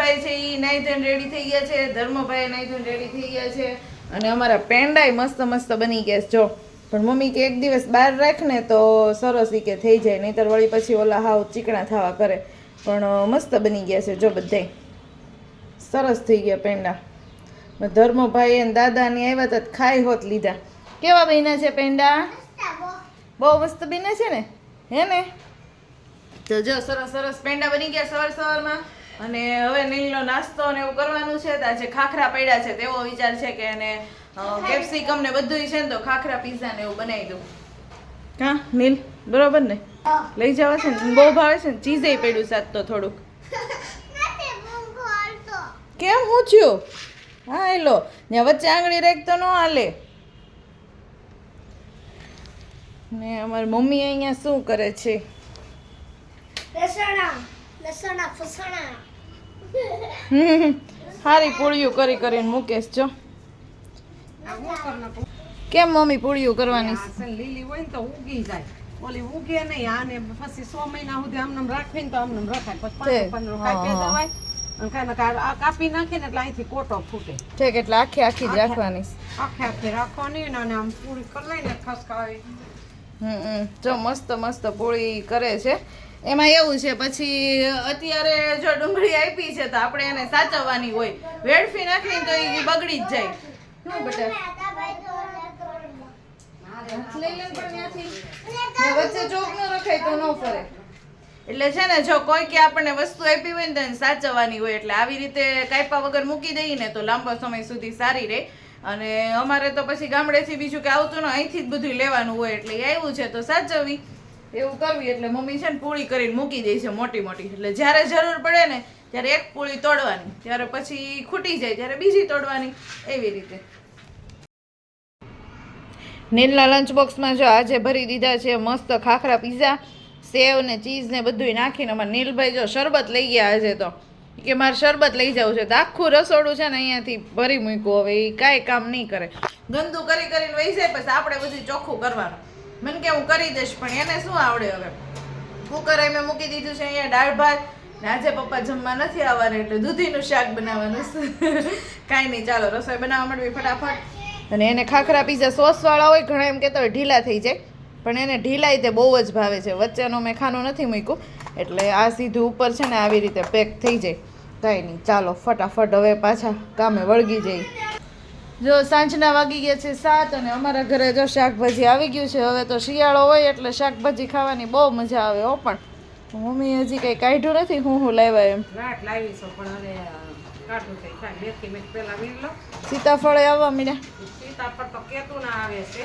નીલભાઈ છે એ નાઈ ધોઈને રેડી થઈ ગયા છે. ધર્મભાઈ નાઈ ધોઈને રેડી થઈ ગયા છે. અને અમારા પેંડાય મસ્ત મસ્ત બની ગયા છે. જો, પણ મમ્મી કે એક દિવસ બહાર રાખ ને તો સરસ કે થઈ જાય. નહીતર વળી પછી ઓલા હાવ ચીકણા થવા કરે. પણ મસ્ત બની ગયા છે. જો, બધાય. સરસ થઈ ગયા પેંડા. ધર્મભાઈ અને દાદાની આવ્યા હતા ખાઈ હોત લીધા. કેવા બહેના છે પેંડા? બહુ મસ્ત બહેના છે ને? હે ને? તો જો, સરસ સરસ પેંડા બની ગયા સવાર સવારમાં. અને હવે નીલનો નાસ્તો ને એવું કરવાનું છે તો આજે ખાખરા પડ્યા છે તેવો વિચાર છે કે એને કેપ્સિકમ ને બધું છે ને તો ખાખરા પીઝા ને એવું બનાવી દઉં. હા નીલ બરોબર ને? લઈ જવા છે ને? બહુ ભાવે છે ને? ચીઝે પડ્યું સાત તો થોડુંક. કેમ? ઊંચ્યું હા હા એલો ને વચ્ચે આંગળી રેખ તો ન હાલે. ને અમારી મમ્મી અહીંયા શું કરે છે? લસણા લસણા ફસણા. હારી પૂળિયું કરી કરીને મૂકેશ જો. કેમ મમ્મી પૂળિયું કરવાની? લીલી હોય ને તો ઉગી જાય. ઓલી ઉગે નહીં આને પછી સો મહિના સુધી આમને આમ રાખવી ને તો આમને રખાય. પછી હા, કાપી. દેવાય અને કાપી ને એટલે અહીંથી કોટો ફૂટે. ઠીક એટલે આખી આખી જ રાખવાની. આખે આખી રાખવાની અને આમ પૂરી કરી લઈને ખસકાવી. હમ. જો મસ્ત મસ્ત પૂળી કરે છે. એમાં એવું છે પછી અત્યારે જો ડુંગળી આપી છે તો આપણે એને સાચવવાની હોય. વેડફી નાખીને તો એ બગડી જ જાય. શું બેટા. લઈ લે પણ વચ્ચે ચોક ન રખાય તો ન ફરે. એટલે છે ને જો કોઈ કે આપણને વસ્તુ આપી હોય ને તો એને સાચવવાની હોય. એટલે આવી રીતે કાયપા વગર મૂકી દઈએ ને તો લાંબો સમય સુધી સારી રહે. અને અમારે તો પછી ગામડેથી બીજું કે આવતું ને અહીંથી જ બધું લેવાનું હોય. એટલે એ આવ્યું છે તો સાચવવી. એવું કરવી એટલે મમ્મી છે ને પૂળી કરીને મૂકી દે છે મોટી મોટી. એટલે જ્યારે જરૂર પડે ને ત્યારે એક પૂળી તોડવાની. ત્યારે પછી ખૂટી જાય, ત્યારે બીજી તોડવાની. એવી રીતે. નીલના લંચ બોક્સમાં જો આજે ભરી દીધા છે મસ્ત ખાખરા પીઝા સેવ ને ચીઝ ને બધું નાખીને અમારે નીલભાઈ જો શરબત લઈ ગયા આજે તો. કે મારે શરબત લઈ જવું છે. તો આખું રસોડું છે ને અહીંયાથી ભરી મૂક્યું. હવે એ કાંઈ કામ નહીં કરે. ગંદુ કરી કરીને વહી જાય, પછી આપણે બધું ચોખ્ખું કરવાનું. મને કે હું કરી દઈશ, પણ એને શું આવડે હવે? કુકર મેં મૂકી દીધું છે અહીંયા દાળ ભાત ને આજે પપ્પા જમવા નથી આવવાના એટલે દૂધીનું શાક બનાવવાનું કાંઈ નહીં, ચાલો, રસોઈ બનાવવા માંડવી ફટાફટ. અને એને ખાખરા પીઝા સોસવાળા હોય, ઘણા એમ કહેતા હોય ઢીલા થઈ જાય. પણ એને ઢીલાઈ તે બહુ જ ભાવે છે. વચ્ચેનો મેં ખાનું નથી મૂક્યું, એટલે આ સીધું ઉપર છે ને આવી રીતે પેક થઈ જાય. કાંઈ નહીં, ચાલો, ફટાફટ હવે પાછા કામે વળગી જઈ જો સાંજના વાગી ગયા છે સાત અને અમારા ઘરે જો શાકભાજી આવી ગયું છે હવે તો શિયાળો હોય એટલે શાકભાજી ખાવાની બહુ મજા આવે હો પણ. મમ્મી હજી કંઈ કાઢ્યું નથી હું હું લાવ્યા એમ. સીતાફળે આવવા મીડ્યા. સીતાફળ તો કેતું ના આવે છે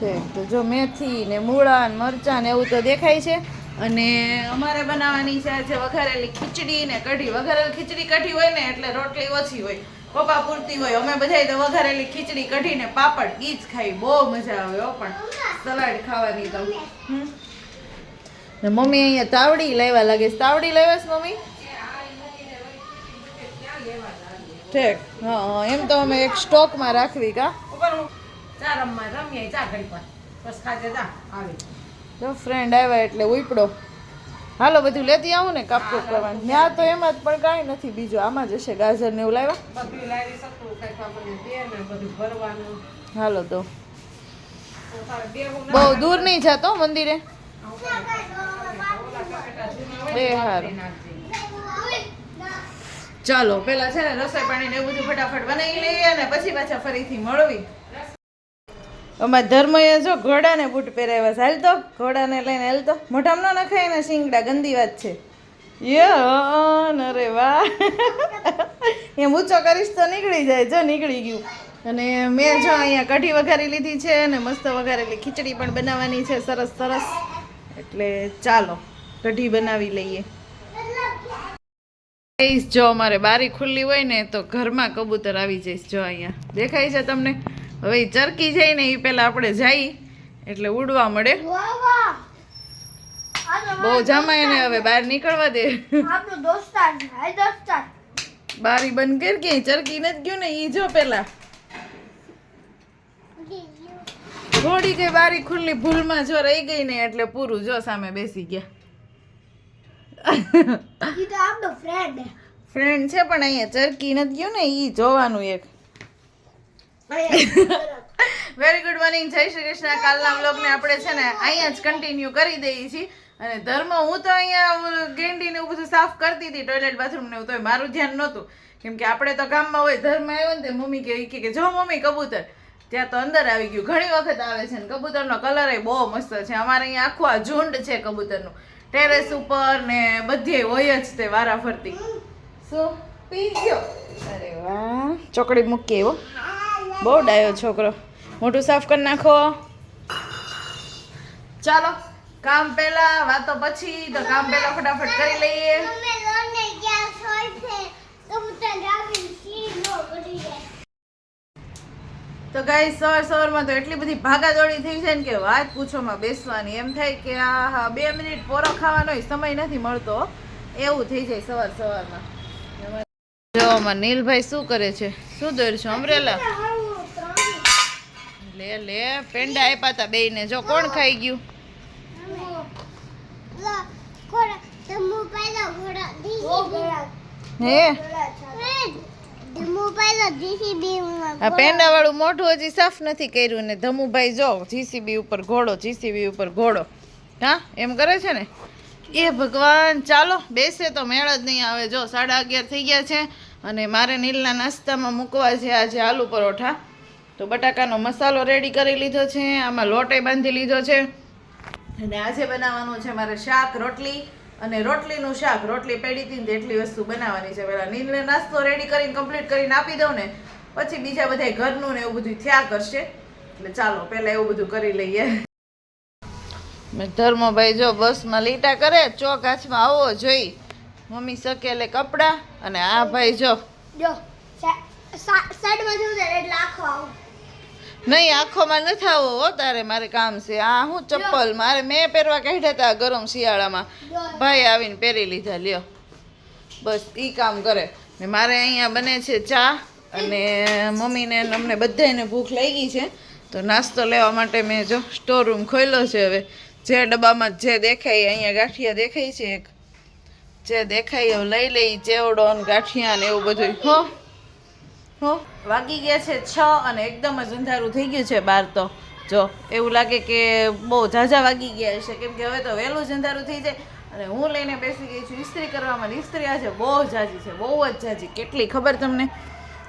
છે તો જો મેથી ને મૂળા ને મરચાં ને એવું તો દેખાય છે. અને અમારે બનાવવાની છે આજે વઘારેલી ખીચડી ને કઢી. વઘારેલી ખીચડી કઢી હોય ને એટલે રોટલી ઓછી હોય. પપ્પા પૂરતી હોય. અમે બધાય તો વઘારેલી ખીચડી કઢી ને પાપડ, ઈ જ ખાઈ. બહુ મજા આવે હો પણ. સલાડ ખાવાની તો. ને મમ્મી અહીંયા તાવડી લાવ્યા લાગે તાવડી લાવ્યા છે મમ્મી? ઠીક. હા એમ તો અમે એક સ્ટોકમાં રાખવી કા? ચાર રમીએ. ચા ઘડી પર બસ ખાજે, જા. આવી. જો ફ્રેન્ડ આવ્યા એટલે ઉપડો. હાલો બધું લેતી આવું ને કાપકૂપ કરવાનું. ત્યાં તો એમાં જ પણ કાંઈ નથી બીજું. આમાં જ હશે ગાજર ને એવું લાવ્યા? હાલો તો બહુ દૂર નહીં જતો મંદિરે. એ હારું. ચાલો પેલા છે ને રસોઈ પાણી ને એવું બધું ફટાફટ બનાવી લઈએ અને પછી પાછા ફરીથી મળવી. અમારા ધર્મએ જો ઘોડાને બૂટ પહેરાવ્યા છે. હાલ તો ઘોડાને લઈને હાલ તો મોઢામાં ન નખાય ને શિંગડા, ગંદી વાત છે. યો અરે વાહ એમ ઊંચો કરીશ તો નીકળી જાય, જો નીકળી ગયું. અને મેં જો અહીંયા કઢી વઘારી લીધી છે અને મસ્ત વઘારેલી ખીચડી પણ બનાવવાની છે, સરસ સરસ. એટલે ચાલો, કઢી બનાવી લઈએ. જો અમારે બારી ખુલ્લી હોય ને તો ઘરમાં કબૂતર આવી જઈશ, જો અહીંયા. દેખાય છે તમને? હવે ચરકી જાય ને એ પેલા આપણે જઈ એટલે ઉડવા મળે. બહુ જમાય ને હવે બહાર નીકળવા દે. બારી બંધ કરી કે ચરકી નથી ગયું ને ઈ જો પેલા. થોડી કઈ બારી ખુલ્લી ભૂલમાં જો રહી ગઈ ને એટલે પૂરું જો સામે બેસી ગયા. ફ્રેન્ડ છે. પણ અહીંયા ચરકી નથી ગયું ને એ જોવાનું એક. વેરી ગુડ મોર્નિંગ જય શ્રી કૃષ્ણ. કાલના વ્લોગને આપણે છે ને અહીંયા જ કન્ટિન્યુ કરી દઈએ છીએ. અને ધર્મ હું તો અહીંયા ગેંડી ને એવું બધું સાફ કરતી હતી ટોયલેટ બાથરૂમ ને તોય મારું ધ્યાન નહોતું. કેમ કે આપણે તો ગામમાં હોય ધર્મ આવ્યો ને તે મમ્મી કે કે જો મમ્મી કબૂતર. ત્યાં તો અંદર આવી ગયું. ઘણી વખત આવે છે ને કબૂતરનો કલર એ બહુ મસ્ત છે. અમારે અહીંયા આખું આ ઝુંડ છે કબૂતરનું. ટેરેસ ઉપર ને બધે હોય જ તે વારા ફરતી શું? પી ગયો. અરે વાહ. ચોકડી મૂકી એવો બહુ ડાયો છોકરો. મોટું સાફ કરી નાખો. ચાલો કામ પહેલા વાતો પછી તો કામ પહેલા ફટાફટ કરી લઈએ. તો ગાઈ સવાર સવારમાં તો એટલી બધી ભાગાદોડી થઈ છે ને કે વાત પૂછોમાં બેસવાની. એમ થાય કે આ હા બે મિનિટ પોરો ખાવાનો સમય નથી મળતો. એવું થઈ જાય સવાર સવારમાં. જો અમાર નીલભાઈ શું કરે છે? શું દોર છો અમરેલા લે લે. પેંડા આપ્યા હતા બેયને. જો, કોણ ખાઈ ગયું? પેંડા વાળું મોઢું હજી સાફ નથી કર્યું ને ધમુભાઈ જો, જીસીબી ઉપર ઘોડો, જીસીબી ઉપર ઘોડો. હા, એમ કરે છે ને? એ ભગવાન, ચાલો, બેસે તો મેળ જ નહીં આવે. જો, સાડા અગિયાર થઈ ગયા છે અને મારે નીલના નાસ્તામાં મૂકવા છે આજે આલુ પરોઠા. તો બટાકાનો મસાલો રેડી કરી લીધો છે, આમાં લોટે બાંધી લીધો છે. અને આજે બનાવવાનું છે મારે શાક રોટલી, અને રોટલીનું શાક, રોટલી પેડી હતી ને તેટલી વસ્તુ બનાવવાની છે. પહેલાં નીલને નાસ્તો રેડી કરીને કમ્પ્લીટ કરીને આપી દઉં ને, પછી બીજા બધા ઘરનું ને એવું બધું થયા કરશે. એટલે ચાલો, પહેલાં એવું બધું કરી લઈએ. ધર્મભાઈ જો બસમાં લીટા કરે, ચોક હાથમાં આવો, જોઈ. મમ્મી સકેલે કપડાં, અને આ ભાઈ જો. જો સાઈડમાં જવું એટલે આખો આવું. નહીં આંખોમાં નથી આવો હો તારે મારે કામ છે. આ હું ચપ્પલ મારે મેં પહેરવા કાઢ્યા હતા ગરમ શિયાળામાં. ભાઈ આવીને પહેરી લીધા લ્યો. બસ ઈ કામ કરે. ને મારે અહીંયા બને છે ચા અને મમ્મીને અમને બધાને ભૂખ લાગી છે. તો નાસ્તો લેવા માટે મેં જો સ્ટોર રૂમ ખોલ્યો છે હવે. જે ડબ્બામાં જે દેખાય અહીંયા ગાંઠિયા દેખાય છે એક. જે દેખાય એવું લઈ લઈ ચેવડો ને ગાંઠિયા ને એવું બધું હો. હો? વાગી ગયા છે છ અને એકદમ જ અંધારું થઈ ગયું છે બહાર તો. જો, એવું લાગે કે બહુ ઝાઝા વાગી ગયા છે કેમ કે હવે તો વહેલું જ અંધારું થઈ જાય. અને હું લઈને બેસી ગઈ છું. ઇસ્ત્રી કરવામાં ઇસ્ત્રી આજે બહુ ઝાઝી છે. બહુ જ ઝાઝી. કેટલી ખબર તમને?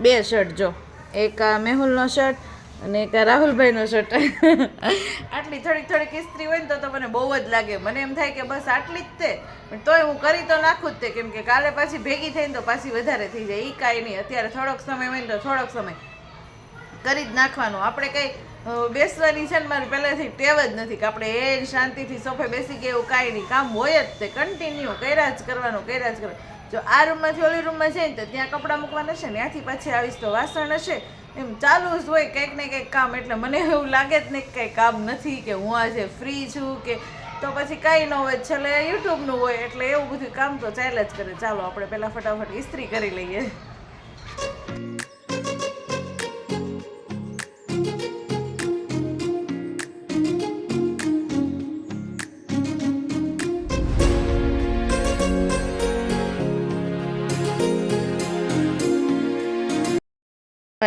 બે શર્ટ જો. એક મેહુલનો શર્ટ અને એક રાહુલભાઈનો શર્ટ આટલી થોડીક થોડીક ઇસ્ત્રી હોય ને તો મને બહુ જ લાગે. મને એમ થાય કે બસ આટલી જ તે. પણ તોય હું કરી તો નાખું જ તે. કેમ કે કાલે પાછી ભેગી થઈને તો પાછી વધારે થઈ જાય. એ કાંઈ નહીં. અત્યારે થોડોક સમય હોય ને તો થોડોક સમય કરી જ નાખવાનો. આપણે કંઈ બેસવાની છે ને મારી પહેલાંથી ટેવ જ નથી કે આપણે એ શાંતિથી સોફે બેસી ગયા એવું કાંઈ નહીં. કામ હોય જ તે. કન્ટિન્યુ કર્યા જ કરવાનું, કર્યા જ કરવાનું. જો આ રૂમમાંથી ઓલી રૂમમાં જઈને તો ત્યાં કપડાં મૂકવાના છે ને ત્યાંથી પાછી આવીશ તો વાસણ હશે. એમ ચાલુ જ હોય કંઈક ને કંઈક કામ, એટલે મને એવું લાગે જ નહીં કંઈ કામ નથી કે હું આજે ફ્રી છું કે તો પછી કાંઈ ન હોય, છેલ્લે યુટ્યુબનું હોય, એટલે એવું બધું કામ તો ચાલે જ કરે. ચાલો, આપણે પહેલાં ફટાફટ ઇસ્ત્રી કરી લઈએ.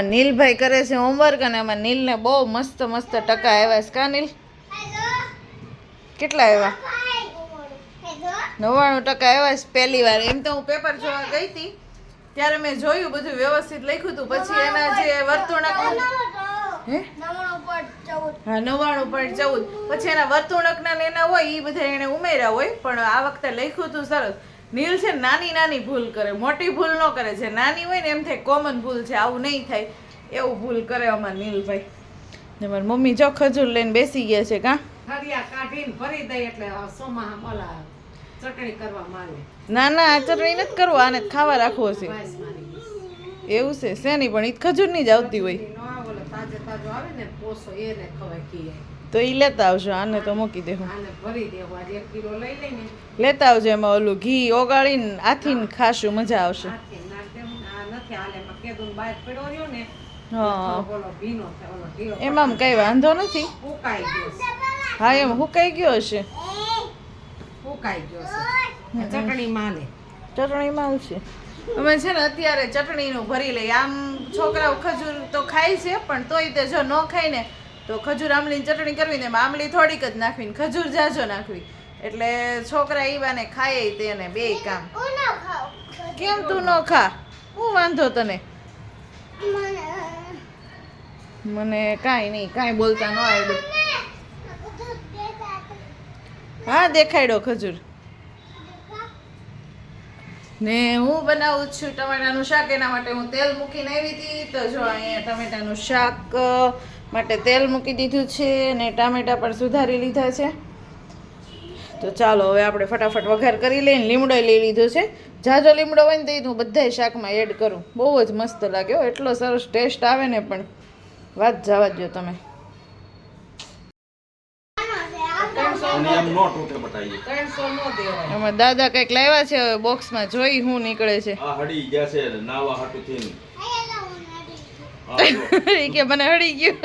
નીલભાઈ કરે છે હોમવર્ક અને એમાં નીલને બહુ મસ્ત મસ્ત ટકા આવ્યા છે. કા નીલ? કેટલા આવ્યા નવ્વાણું ટકા આવ્યા છે પહેલી વાર. એમ તો હું પેપર જોવા ગઈ હતી. ત્યારે મેં જોયું બધું વ્યવસ્થિત લખ્યું હતું પછી એના જે વર્તુણક હે? નવ્વાણું પોઈન્ટ ચૌદ. પછી એના વર્તુણકના એના હોય એ બધા એને ઉમેર્યા હોય. પણ આ વખતે લખ્યું હતું સરસ. નીલ છે ને નાની નાની ભૂલ કરે મોટી ભૂલ ન કરે. છે નાની હોય ને એમ થાય કોમન ભૂલ છે આવું નહીં થાય. એવું ભૂલ કરે અમારા નીલભાઈ. ને મારી મમ્મી જો ખજૂર લઈને બેસી ગયા છે કાં? ભરી દઈ એટલે ચટણી કરવા માંગે. ના ના આ ચટણી નથી કરવું આને ખાવા રાખવો છે. એવું છે શેની પણ ઈ ખજૂરની જ આવતી હોય. તાજે તાજો આવે ને પોસો એને ખવાય ખીએ તો એ લેતા આવજો આને તો મૂકી દેવું લેતા આવજો એમાં ઓલું ઘી ઓગાળીને આથીને ખાશું મજા આવશે. એમાં છે કઈ વાંધો નથી? છે. હા એમ હુકાઈ ગયો હશે. ચટણી ગયો છે. ચટણી ચટણીમાં આવશે અમે છે ને અત્યારે ચટણીનું ભરી લઈએ. આમ છોકરાઓ ખજૂર તો ખાય છે પણ તોય તે જો ન ખાય ને તો ખજૂર આમલીની ચટણી કરવી ને એમાં આમલી થોડીક જ નાખવી ને ખજૂર જાજો નાખવી. એટલે છોકરા ઈવાને ખાય તેને બે કામ. કેમ તું ન ખા? હું વાંધો તને? મને. કાંઈ નહીં કાંઈ બોલતા ન આવડ્યું. હા દેખાડ્યો ખજૂર. ને હું બનાવું છું ટમેટાનું શાક એના માટે હું તેલ મૂકીને આવી હતી તો જો અહીંયા ટમેટાનું શાક માટે તેલ મૂકી દીધું છે ને ટામેટા પણ સુધારી લીધા છે. તો ચાલો હવે આપણે ફટાફટ વઘાર કરી લઈને લીમડો લઈ લીધો છે. જાજો લીમડો હોય ને તો હું બધાય શાકમાં એડ કરું. બહુ જ મસ્ત લાગ્યો એટલો સરસ ટેસ્ટ આવે ને પણ. વાત જવા દો તમે. અને દાદા કંઈક લાવ્યા છે હવે બોક્સમાં જોઈ હું નીકળે છે. કે મને હળી ગયું.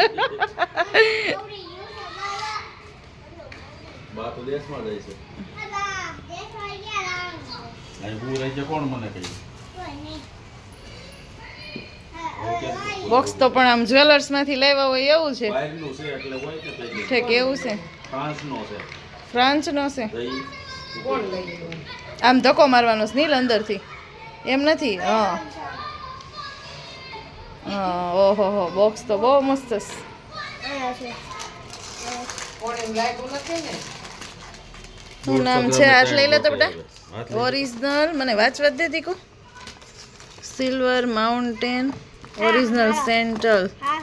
બા તો દેશમાં જાય છે. બોક્સ તો પણ આમ જ્વેલર્સમાંથી લેવા હોય એવું છે. છે કે થઈ છે કેવું છે. ફ્રાન્સનો છે છે. તો ઈ કોણ લઈ. ગયું આમ ધક્કો મારવાનો છે નીલ અંદરથી. એમ નથી? હા. ઓહો હો બોક્સ તો બહુ મસ્ત છે શું નામ છે હાથ લઈ લે તો બેટા ઓરિજિનલ મને વાંચવા જ દે Diku silver mountain original central હા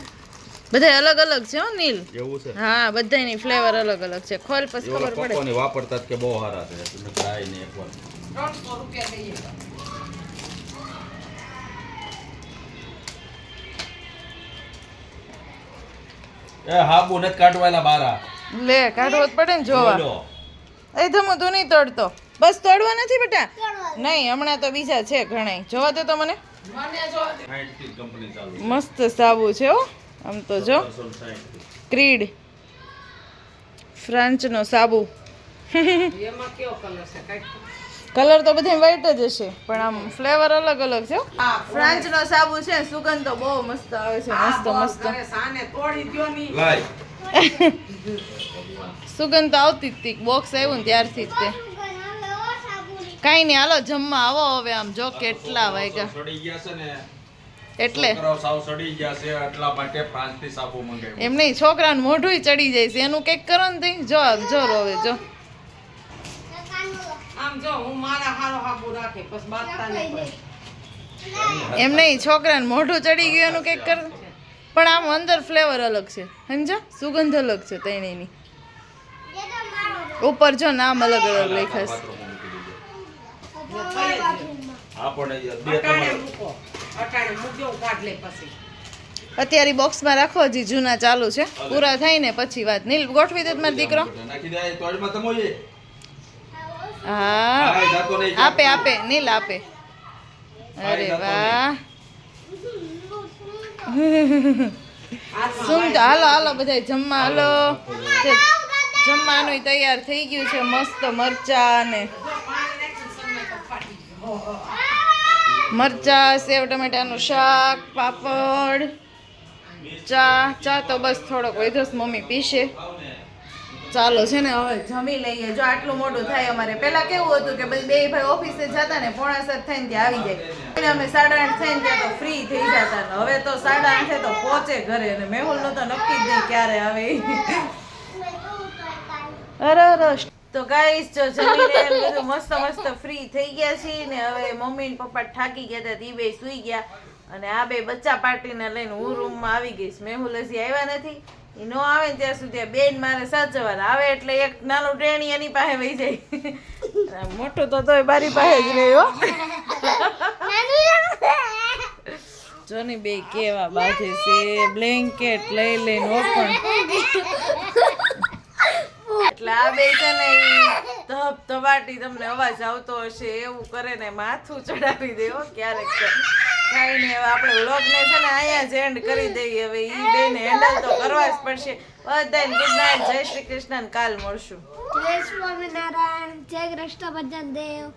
બધા અલગ અલગ છે હો નીલ એવું છે. હા બધાની ફ્લેવર અલગ અલગ છે. ખોલ પછી ખબર પડે. વાપરતા કે બહુ સારા છે. તમે ટ્રાય ને એકવાર ત્રણસો રૂપિયા દઈએ એ હાબુ નથી કાઢવાયેલા બારા. લે કાઢવો જ પડે ને જોવા. એ ધમો તું નહીં તોડતો. બસ તોડવા નથી બેટા? નહીં હમણાં તો બીજા છે ઘણાય. જોવા દે તો મને. મસ્ત સાબુ છે હો. આમ તો જો. ક્રીડ. ફ્રાન્ચનો સાબુ. એમાં કેવો કલર છે? કલર તો બધા વ્હાઈટ જ હશે પણ આમ ફ્લેવર અલગ અલગ છે હો. ફ્રાન્ચનો સાબુ છે સુગંધ તો બહુ મસ્ત આવે છે મસ્ત મસ્ત. સાને તોડી દ્યો ની. લાય. સુગંધ તો આવતી જ તી બોક્સ આવ્યું ને ત્યારથી જ તે. કાંઈ નહીં હાલો જમવા આવો હવે આમ જો કેટલા વાગ્યા. સડી ગયા છે ને. એટલે? છોકરાઓ સાવ સડી ગયા છે એટલા માટે ફ્રાન્સથી સાબુ મંગાવ્યું. એમ નહીં છોકરાનું મોઢું ચડી જાય છે એનું કંઈક કરો ને જો જો રોવે જો. આમ જો હું મારા હારો હાબુ રાખે પછી બાંધતા નહીં એમ નહીં છોકરાને મોઢું ચડી ગયું એનું કંઈક કર પણ આમ અંદર ફ્લેવર અલગ છે સમજો? સુગંધ અલગ છે તૈણીની. એ તો મારો. ઉપર જો નામ અલગ અલગ લખ્યા છે. બાથરૂમમાં. મૂકી દેજો. આપણે બે અટાણે ત્રણ મૂકો અટાણે મૂક્યો હું કાઢ લે પછી. અત્યારે બોક્સમાં રાખો હજી જૂના ચાલુ છે. પૂરા થાય ને પછી વાત. નીલ ગોઠવી દે મારો દીકરો. નાખી દે તો એમાં તમો એ હા. આપે આપે નીલ આપે. અરે વાહ. શું હાલો હાલો બધા જમવા હાલો. જમવાનું તૈયાર થઈ ગયું છે મસ્ત મરચા ને મરચા સેવ ટમેટાનું શાક પાપડ ચા ચા તો બસ થોડોક વધ્યો છે, મમ્મી પીશે. ચાલો, છે ને, હવે જમી લઈએ. જો આટલું મોડું થાય અમારે. પેલા કેવું હતું કે બધી બે ભાઈ ઓફિસે જતા ને પોણા સાત થઈને ત્યાં આવી જાય. અમે સાડા આઠ થઈને ત્યાં તો ફ્રી થઈ જતા ને. હવે તો સાડા આઠે તો પહોંચે ઘરે અને મેહુલનું તો નક્કી જ નહીં ક્યારે આવે. તો ગાઈસ જો જમીને બધું મસ્ત મસ્ત ફ્રી થઈ ગયા છીએ ને હવે મમ્મી ને પપ્પા થાકી ગયા હતા બે સુઈ ગયા. અને આ બે બચ્ચા પાર્ટીને લઈને હું રૂમમાં આવી ગઈશ મેહુલ હજી આવ્યા નથી. એ નો આવે ને ત્યાં સુધી બેન મારે સાચવવાના. આવે એટલે એક નાનું ટ્રેણી એની પાસે વહી જાય. મોટું તો તોય બારી પાસે જ રહ્યો જોની બે કેવા બાજે છે? બ્લેન્કેટ લઈ લઈને ઓપન. એટલે આ બે છે ને ધબ ધબાટી તમને અવાજ આવતો હશે એવું કરે ને માથું ચડાવી દેવો ક્યારેક નહીં હવે આપણે વ્લોગને છે ને અહીંયા જ એન્ડ કરી દઈએ. હવે ઈ બેને હેન્ડલ તો કરવા જ પડશે. બધાને ગુડ નાઇટ જય શ્રી કૃષ્ણ કાલ મળશું. જય સ્વામિનારાયણ. જય કૃષ્ણ ભજન દેવ.